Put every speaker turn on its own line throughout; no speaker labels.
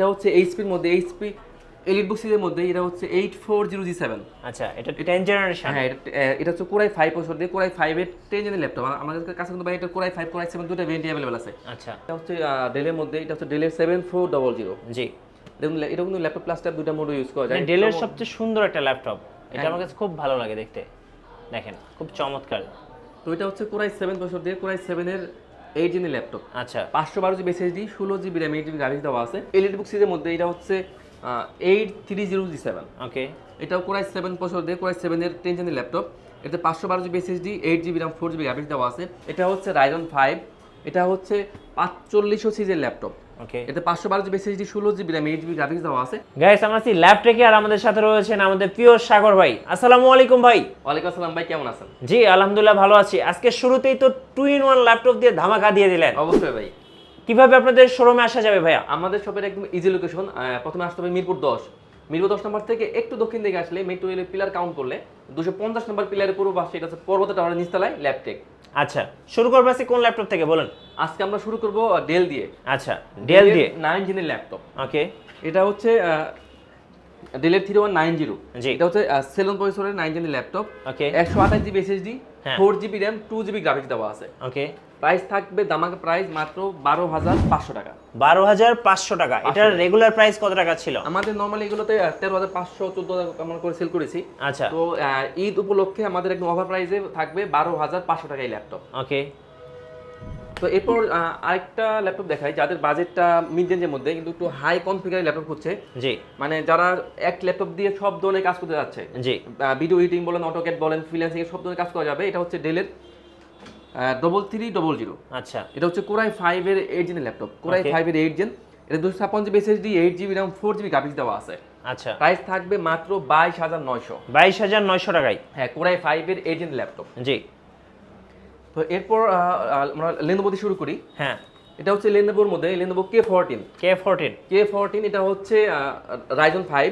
এটা হচ্ছে এইচপির মধ্যে এইচপি এলিট বুক সিরিজের মধ্যে এটা হচ্ছে eight four zero G seven
আচ্ছা এটা টেন জেনারেশন
হ্যাঁ এটা হচ্ছে কোরাই ফাইভ প্রসেসর দিয়ে কোরাই ফাইভের টেন জেনের ল্যাপটপ আমাদের কাছে কিন্তু ভাই এটা core i five core i seven দুটো ভেরিয়েন্ট অ্যাভেলেবল আছে।
আচ্ছা।
এটা হচ্ছে ডেলের মধ্যে এটা হচ্ছে ডেলের seven four double zero
G.
দেখুন এটা কিন্তু ল্যাপটপ প্লাস ট্যাব দুটো মোডও ইউজ করা যায়।
মানে ডেলের সবচেয়ে সুন্দর একটা ল্যাপটপ এটা
হ্যাঁ।
আমার কাছে খুব ভালো লাগে দেখতে। দেখেন খুব চমৎকার।
তো এটা হচ্ছে কোরাই সেভেন বছর দিয়ে কোরাই সেভেনের এইট জিবি ল্যাপটপ
আচ্ছা।
পাঁচশো বারো জিবি এসএসডি ষোলো GB RAM eight GB graphics দেওয়া আছে। এলিট বুক সিরিজের মধ্যে এটা হচ্ছে eight three zero G seven
okay
এটাও কোরাই সেভেন পছন্দ দিয়ে কোরাই সেভেনের টেন জেনের ল্যাপটপ এতে পাঁচশো বারো GB SSD eight GB RAM four GB graphics দেওয়া আছে। এটা হচ্ছে রাইজন ফাইভ এটা হচ্ছে পাঁচচল্লিশশো সিজের ল্যাপটপ।
ওকে।
পাঁচশো বারো জিবি এসএসডি ষোলো GB RAM eight GB graphics দেওয়া আছে।
গাইস আমরা আছি ল্যাব টেকে আর আমাদের সাথে রয়েছেন আমাদের প্রিয় সাগর ভাই। আসসালামু আলাইকুম ভাই।
ওয়ালাইকুম আসসালাম ভাই কেমন আছেন?
জি আলহামদুলিল্লাহ ভালো আছি। আজকে শুরুতেই তো টু ইন ওয়ান ল্যাপটপ দিয়ে ধামাকা দিয়ে দিলেন।
অবশ্যই ভাই।
কীভাবে আপনাদের শোরুমে আসা যাবে ভাইয়া?
আমাদের শপের একদম ইজি লোকেশন প্রথমে আসতে হবে মিরপুর দশ। মিরপুর দশ নম্বর থেকে একটু দক্ষিণ দিকে আসলে মেট্রো রেলের পিলার কাউন্ট করলে দুশো পঞ্চাশ নম্বর পিলারের পূর্ব পাশে এটা হচ্ছে পর্বত টাওয়ারের নিচতলায় ল্যাপটেক
আচ্ছা শুরু করব আজকে কোন ল্যাপটপ থেকে? বলেন।
আজকে আমরা শুরু করব ডেল দিয়ে।
আচ্ছা ডেল দিয়ে।
নাইন জিনের ল্যাপটপ
ওকে
এটা হচ্ছে ডেলের থ্রি ওয়ান নাইন জিরো। এটা হচ্ছে সেলন পরিসরের নাইন জেনের ল্যাপটপ।
ওকে।
একশো আঠাশ জিবি এসএসডি
হ্যাঁ।
Four GB RAM two GB graphics দেওয়া আছে।
ওকে।
প্রাইস থাকবে দামাকা প্রাইস মাত্র বারো হাজার পাঁচশো টাকা।
বারো হাজার পাঁচশো টাকা। এটার রেগুলার প্রাইস কত টাকা ছিল?
আমাদের নর্মালি এগুলোতে তেরো হাজার পাঁচশো চোদ্দ হাজার আমরা করে সেল করেছি।
আচ্ছা।
তো ঈদ উপলক্ষে আমাদের একদম অফার প্রাইসে থাকবে বারো হাজার পাঁচশো টাকা এই ল্যাপটপ
ওকে।
তো এরপর আরেকটা ল্যাপটপ দেখাই যাদের বাজেটটা মিড রেঞ্জের মধ্যে কিন্তু একটু হাই কনফিগারের ল্যাপটপ হচ্ছে
জি।
মানে যারা এক ল্যাপটপ দিয়ে সব ধরনের কাজ করতে যাচ্ছে
জি।
ভিডিও এডিটিং বলেন অটোকেট বলেন ফ্রিল্যান্সিং সব ধরনের কাজ করা যাবে। এটা হচ্ছে ডেলের ডবল থ্রি ডবল জিরো
আচ্ছা।
এটা হচ্ছে কোরাই ফাইভের এইট জেনের ল্যাপটপ কোরাই ফাইভের এইট জেন এটা দুশো ছাপ্পান্ন GB SSD eight GB RAM four GB graphics দেওয়া আছে।
আচ্ছা।
প্রাইস থাকবে মাত্র বাইশ হাজার নয়শো।
বাইশ হাজার নয়শো টাকায়।
হ্যাঁ কোরাই ফাইভের এইট জেন ল্যাপটপ
জি।
তো এরপর আমরা লেনোভো দিয়ে শুরু করি।
হ্যাঁ।
এটা হচ্ছে লেনোভোর মধ্যে Lenovo K fourteen
K fourteen
K fourteen এটা হচ্ছে রাইজন ফাইভ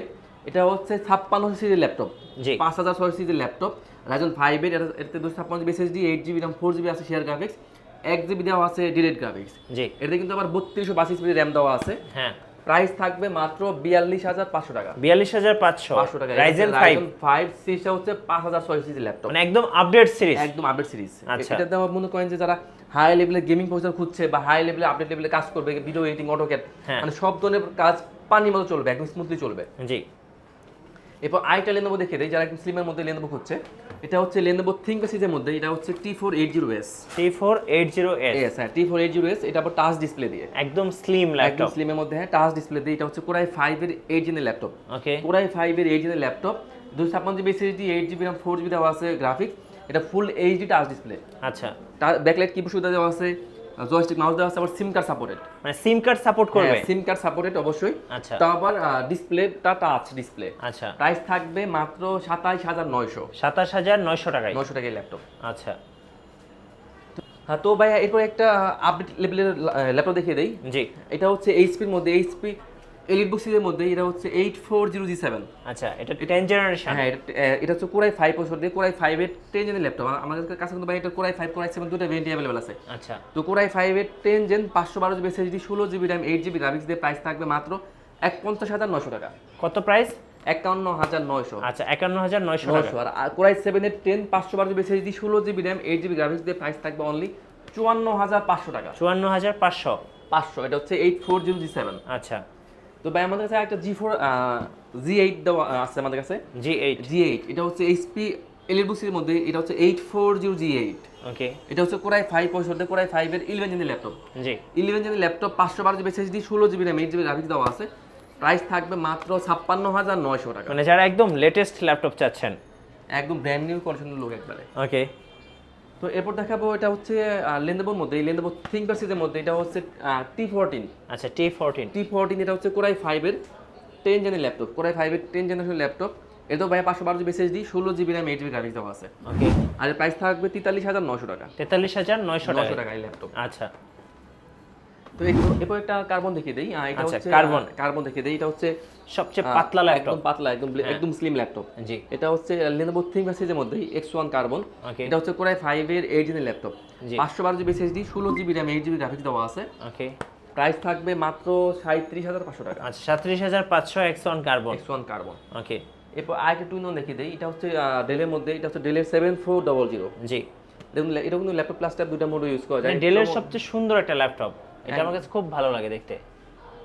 এটা হচ্ছে ছাপ্পান্ন সিরিজের ল্যাপটপ
জি।
পাঁচ হাজার ছয় সিরিজের ল্যাপটপ রাইজন ফাইভের এটা এটাতে দুশো ছাপ্পান্ন GB SSD eight GB RAM four GB আছে শেয়ার গ্রাফিক্স এক জিবি দেওয়া আছে ডিরেট গ্রাফিক্স
জি।
এটাতে কিন্তু আবার বত্রিশশো বাসি জিবি র্যাম দেওয়া আছে।
হ্যাঁ।
প্রাইস থাকবে মাত্র বিয়াল্লিশ হাজার পাঁচশো টাকা।
বিয়াল্লিশ হাজার পাঁচশো।
পাঁচশো টাকা।
রাইজেন ফাইভ
ফাইভ সিরিজটা হচ্ছে পাঁচ হাজার ছয় সিরিজের ল্যাপটপ।
মানে একদম আপডেট সিরিজ
একদম আপডেট সিরিজ
আচ্ছা।
এটাতে আমার মনে করেন যে যারা হাই লেভেলের গেমিং প্রসেসর খুঁজছে বা হাই লেভেলে আপডেট লেভেলে কাজ করবে ভিডিও এডিটিং অটোক্যাট
হ্যাঁ।
মানে সব ধরনের কাজ পানির মতো চলবে একদম স্মুথলি চলবে।
জি।
এরপর আরেকটা লেনোভো দেখে দেয় যারা একদম স্লিমের মধ্যে লেনোভো খুঁজছে। এটা হচ্ছে Lenovo ThinkPad এর মধ্যে এটা হচ্ছে T four eight zero S হ্যাঁ T four eight zero S এটা আবার টাচ ডিসপ্লে দিয়ে।
একদম স্লিম ল্যাপটপ একদম
স্লিমের মধ্যে হ্যাঁ টাচ ডিসপ্লে দিয়ে এটা হচ্ছে কোরাই ফাইভের এইট জেনের ল্যাপটপ
ওকে
কোরাই ফাইভের এইট জেনের ল্যাপটপ দুশো ছাপ্পান্ন GB SSD eight GB RAM four GB দেওয়া আছে গ্রাফিক্স এটা ফুল এইচডি টাচ ডিসপ্লে
আচ্ছা।
ব্যাকলাইট কি সুবিধা দেওয়া আছে? জয়স্টিক মাউস দেওয়া আছে আবার সিম কার্ড সাপোর্টেড
মানে সিম কার্ড সাপোর্ট করবে?
সিম কার্ড সাপোর্টেড অবশ্যই।
আচ্ছা।
আবার ডিসপ্লেটা টাচ ডিসপ্লে
আচ্ছা।
প্রাইস থাকবে মাত্র সাতাশ হাজার নয়শো।
সাতাশ হাজার নয়শো টাকায়?
নয়শো টাকায় ল্যাপটপ
আচ্ছা।
হ্যাঁ তো ভাইয়া এরপর একটা আপডেট লেভেলের ল্যাপটপ দেখিয়ে দেই।
জি।
এটা হচ্ছে এইচপির মধ্যে এইচপি এলিট বুক সিরিজের মধ্যে এটা হচ্ছে eight four zero G seven
আচ্ছা এটা টেন জেনারেশন
হ্যাঁ এটা হচ্ছে কোরাই ফাইভ প্রসেসর দিয়ে কোরাই ফাইভের টেন জেনের ল্যাপটপ আমাদের কাছে কিন্তু ভাই এটা core i five core i seven দুটো ভেরিয়েন্ট অ্যাভেলেবল আছে।
আচ্ছা।
তো কোরাই ফাইভের টেন জেন পাঁচশো বারো জিবি এসএসডি ষোলো GB RAM eight GB graphics দিয়ে প্রাইস থাকবে মাত্র এক পঞ্চাশ হাজার নশো টাকা।
কত প্রাইস
একান্ন হাজার নয়শো।
আচ্ছা একান্ন হাজার নয়শো
নয়শো। আর কোরাই সেভেনের টেন পাঁচশো বারো জিবি এসএসডি ষোলো GB RAM eight GB graphics দিয়ে প্রাইস থাকবে অনলি চুয়ান্ন হাজার পাঁচশো টাকা।
চুয়ান্ন হাজার পাঁচশো।
পাঁচশো এটা হচ্ছে eight four zero G seven
আচ্ছা।
তো ভাই আমাদের কাছে একটা জি ফোর জি এইট দেওয়া আছে আমাদের কাছে।
জি এইট
জি এইট এটা হচ্ছে এইচপি এলিবুসির মধ্যে এটা হচ্ছে eight four zero G eight
okay
এটা হচ্ছে কোরাই ফাইভ পঁয়ষট্টি কোরাই ফাইভের ইলেভেন জেনের ল্যাপটপ
জি।
ইলেভেন জেনের ল্যাপটপ পাঁচশো বারো জিবি এসএসডি ষোলো GB RAM eight GB graphics দেওয়া আছে। প্রাইস থাকবে মাত্র ছাপ্পান্ন হাজার নয়শো টাকা।
মানে যারা একদম লেটেস্ট ল্যাপটপ চাচ্ছেন।
একদম ব্র্যান্ড নিউ কন্ডিশনের লোক একবারে।
ওকে
তো এরপর দেখাবো এটা হচ্ছে লেনদেবোর মধ্যে এই লেনদেবো থিঙ্কার সিজের মধ্যে এটা হচ্ছে টি ফোরটিন
আচ্ছা টি ফোরটিন
টি ফোরটিন এটা হচ্ছে কোরাই ফাইভের টেন জেনের ল্যাপটপ কোরাই ফাইভের টেন জেনারেশন ল্যাপটপ এটা ভাই পাঁচশো বারো জিবি এসএসডি ষোলো GB RAM eight GB graphics দেওয়া আছে।
ওকে
আর প্রাইস থাকবে তেতাল্লিশ হাজার নশো টাকা।
তেতাল্লিশ হাজার নয়শো টাকা
এই ল্যাপটপ
আচ্ছা।
তো এরপর- একটা কার্বন দেখিয়ে দিই। এটা
আচ্ছা,
হচ্ছে
carbon।
কার্বন দেখিয়ে দিই। এটা হচ্ছে
সবচেয়ে পাতলা ল্যাপটপ
একদম পাতলা একদম একদম স্লিম ল্যাপটপ
জি।
এটা হচ্ছে সিরিজের মধ্যেই এক্স ওয়ান কার্বন এটা হচ্ছে কোরাই ফাইভের এইট জেনের ল্যাপটপ
জি।
পাঁচশো বারো জিবি এসএসডি ষোলো GB RAM eight GB graphics দেওয়া আছে।
ওকে
প্রাইস থাকবে মাত্র সাঁত্রিশ হাজার পাঁচশো টাকা।
আচ্ছা সাতত্রিশ হাজার পাঁচশো X one carbon
X one carbon
okay
এরপর আরেকটা টুইন দেখিয়ে দিই। এটা হচ্ছে ডেলের মধ্যে এটা হচ্ছে ডেলের seven four double zero
G.
দেখুন এটা কিন্তু ল্যাপটপ প্লাস ট্যাব দুটা মোড ইউজ করা যায়।
মানে ডেলের সবচেয়ে সুন্দর একটা ল্যাপটপ এটা আমার কাছে খুব ভালো লাগে দেখতে।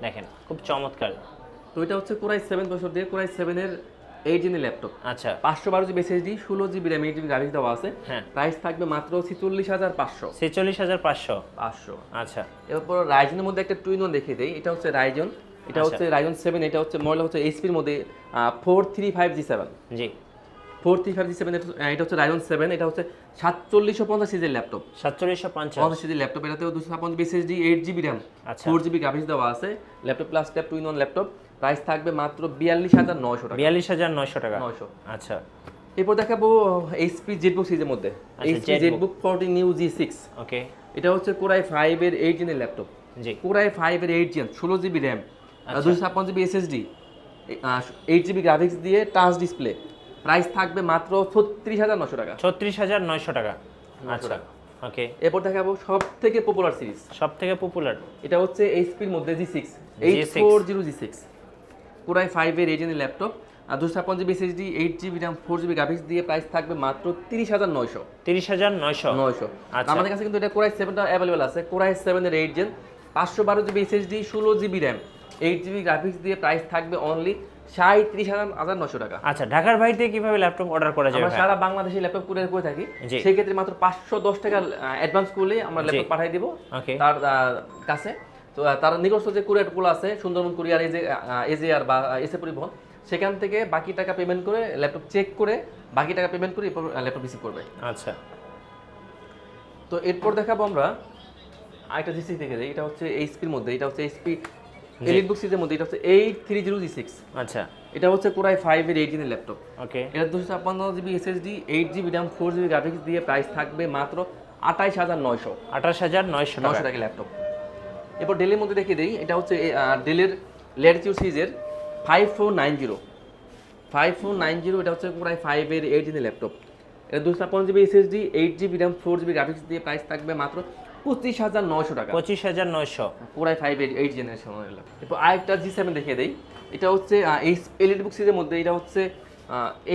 দেখেন খুব চমৎকার।
তো এটা হচ্ছে কোরাই সেভেন বছর দিয়ে কোরাই সেভেনের এইট জিনের ল্যাপটপ
আচ্ছা।
পাঁচশো বারো জিবি এসএসডি ষোলো GB RAM eight GB graphics দেওয়া আছে।
হ্যাঁ।
প্রাইস থাকবে মাত্র ছিচল্লিশ হাজার পাঁচশো।
ছেচল্লিশ হাজার পাঁচশো।
পাঁচশো।
আচ্ছা।
এরপর রাইজনের মধ্যে একটা টুইন দেখিয়ে দেই। এটা হচ্ছে রাইজন এটা
আচ্ছা।
হচ্ছে রাইজন সেভেন এটা হচ্ছে মডেল হচ্ছে এইচপির মধ্যে four three five G seven
G.
Four three five G seven এটা হচ্ছে রাইজন সেভেন এটা হচ্ছে সাতচল্লিশশো পঞ্চাশ সিজের ল্যাপটপ।
সাতচল্লিশশো পঞ্চাশ।
পঞ্চাশ সিজের ল্যাপটপ এটাতেও দুশো ছাপ্পান্ন eight GB RAM four GB graphics দেওয়া আছে। Laptop plus tab twin one laptop price থাকবে মাত্র বিয়াল্লিশ হাজার নয়শো টাকা।
বিয়াল্লিশ হাজার নয়শো টাকা।
নয়শো।
আচ্ছা।
এরপর দেখাবো এইচপি জেটবুক সিরিজের মধ্যে। HP ZBook fourteen new G six
okay
এটা হচ্ছে কোরাই ফাইভ এর এইট জেনের ল্যাপটপ।
জি।
কোরাই ফাইভ এর এইট জেন ষোলো জিবি র্যাম
আচ্ছা।
দুশো ছাপ্পান্ন GB SSD eight GB graphics দিয়ে টাচ ডিসপ্লে প্রাইস থাকবে মাত্র ছত্রিশ হাজার নশো টাকা।
ছত্রিশ হাজার নয়শো টাকা। আচ্ছা। ওকে।
এরপর দেখাবো সব থেকে পপুলার সিরিজ
সব থেকে পপুলার
এটা হচ্ছে এইচপির মধ্যে G six eight four zero G six core i five এর এইট ল্যাপটপ আর দুশো ছাপ্পান্ন GB SSD eight GB RAM four GB graphics দিয়ে প্রাইস থাকবে মাত্র তিরিশ হাজার নয়শো।
তিরিশ হাজার নয়শো।
নয়শো।
আচ্ছা।
আমাদের কাছে কিন্তু এটা কোরাই সেভেনটা অ্যাভেলেবেল আছে। কোরাই সেভেনের এইট জেন পাঁচশো বারো জিবি এসএসডি ষোলো GB RAM eight GB graphics দিয়ে প্রাইস থাকবে অনলি সাঁত্রিশ হাজার নশো টাকা।
আচ্ছা ঢাকার বাইরে কীভাবে ল্যাপটপ অর্ডার করা যাবে
আমরা সারা বাংলাদেশে ল্যাপটপ কুরিয়ার করে থাকি। সেই ক্ষেত্রে মাত্র পাঁচশো দশ টাকা অ্যাডভান্স করলে আমরা ল্যাপটপ পাঠিয়ে দিব। তার কাছে। তো তার নিকটস্থ যে কুরিয়ারগুলো আছে সুন্দরবন কুরিয়ার এজে এজেআর বা এসে পরিবহন সেখান থেকে বাকি টাকা পেমেন্ট করে ল্যাপটপ চেক করে বাকি টাকা পেমেন্ট করে এরপর ল্যাপটপ রিসিভ করবে।
আচ্ছা।
তো এরপর দেখাবো আমরা আরেকটা জিসি থেকে যাই এটা হচ্ছে এইচপির মধ্যে এটা হচ্ছে এইচপি এলিট বুক সিরিজের মধ্যে এটা হচ্ছে eight three zero G six
আচ্ছা।
এটা হচ্ছে কোরাই ফাইভ এর এইট জিনের ল্যাপটপ
ওকে
এটা দুশো ছাপ্পান্ন GB SSD eight GB RAM four GB graphics দিয়ে প্রাইস থাকবে মাত্র আঠাইশ হাজার নয়শো।
আঠাশ হাজার নয়শো
নশো টাকা। ল্যাপটপ এরপর ডেলের মধ্যে দেখিয়ে দিই এটা হচ্ছে ডেলের লেটিটিউড সিরিজের five four nine zero five four nine zero এটা হচ্ছে প্রায় ফাইভের এইট জিনের ল্যাপটপ এটা দুশো ছাপ্পান্ন GB SSD eight GB RAM four GB graphics দিয়ে প্রাইস থাকবে মাত্র পঁচিশ হাজার নয়শো টাকা।
পঁচিশ হাজার নয়শো।
পুরাই ফাইভ এইট এইট জেনারেশনের এরপর আরেকটা জি সেভেন দেখিয়ে দিই। এটা হচ্ছে এই এলিট বুক সিরিজের মধ্যে এটা হচ্ছে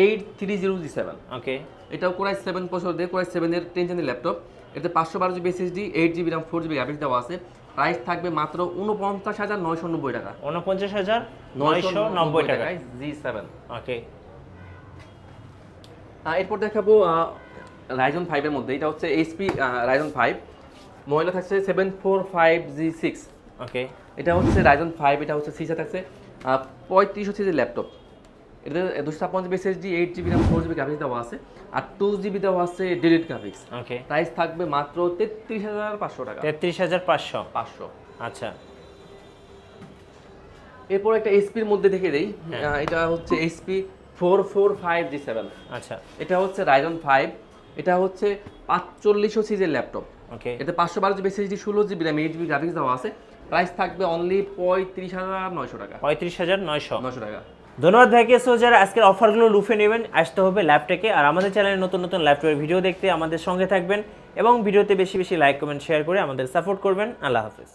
eight three zero G seven
okay
এটাও কোরাই সেভেন বছর দিয়ে কোরাই সেভেনের টেন জেনের ল্যাপটপ এতে পাঁচশো বারো GB SSD eight GB RAM four GB graphics দেওয়া আছে। প্রাইস থাকবে মাত্র উনপঞ্চাশ হাজার নয়শো নব্বই টাকা।
উনপঞ্চাশ হাজার নয়শো নব্বই টাকা।
জি সেভেন
ওকে
এরপর দেখাবো রাইজন ফাইভের মধ্যে। এটা হচ্ছে এইচপি রাইজন ফাইভ মহিলা থাকছে seven four five G six
okay
এটা হচ্ছে রাইজন ফাইভ এটা হচ্ছে সিসা থাকছে। পঁয়ত্রিশ হচ্ছে যে ল্যাপটপ এটা দুশো ছাপ্পান্ন GB SSD eight GB RAM four GB graphics দেওয়া আছে। আর টু জিবি দেওয়া আছে ডেলিট গ্রাফিক্স
ওকে
প্রাইস থাকবে মাত্র তেত্রিশ হাজার পাঁচশো টাকা।
তেত্রিশ হাজার পাঁচশো।
পাঁচশো।
আচ্ছা।
এরপর একটা এইচপির মধ্যে দেখে দেই। আহ, এটা হচ্ছে HP four four five G seven
আচ্ছা।
এটা হচ্ছে রাইজন ফাইভ এটা হচ্ছে পাঁচচল্লিশশো সিজের ল্যাপটপ
ওকে
এতে পাঁচশো বারো জিবি এসএসডি ষোলো GB RAM eight GB graphics দেওয়া আছে। প্রাইস থাকবে অনলি পঁয়ত্রিশ হাজার নয়শো টাকা।
পঁয়ত্রিশ হাজার নয়শো।
নয়শো টাকা।
ধন্যবাদ ভাইকে সো যারা আজকের অফারগুলো লুফে নেবেন আসতে হবে ল্যাপটপে আর আমাদের চ্যানেলে নতুন নতুন ল্যাপটপের ভিডিও দেখতে আমাদের সঙ্গে থাকবেন। এবং ভিডিওতে বেশি বেশি লাইক কমেন্ট শেয়ার করে আমাদের সাপোর্ট করবেন। আল্লাহ হাফিজ।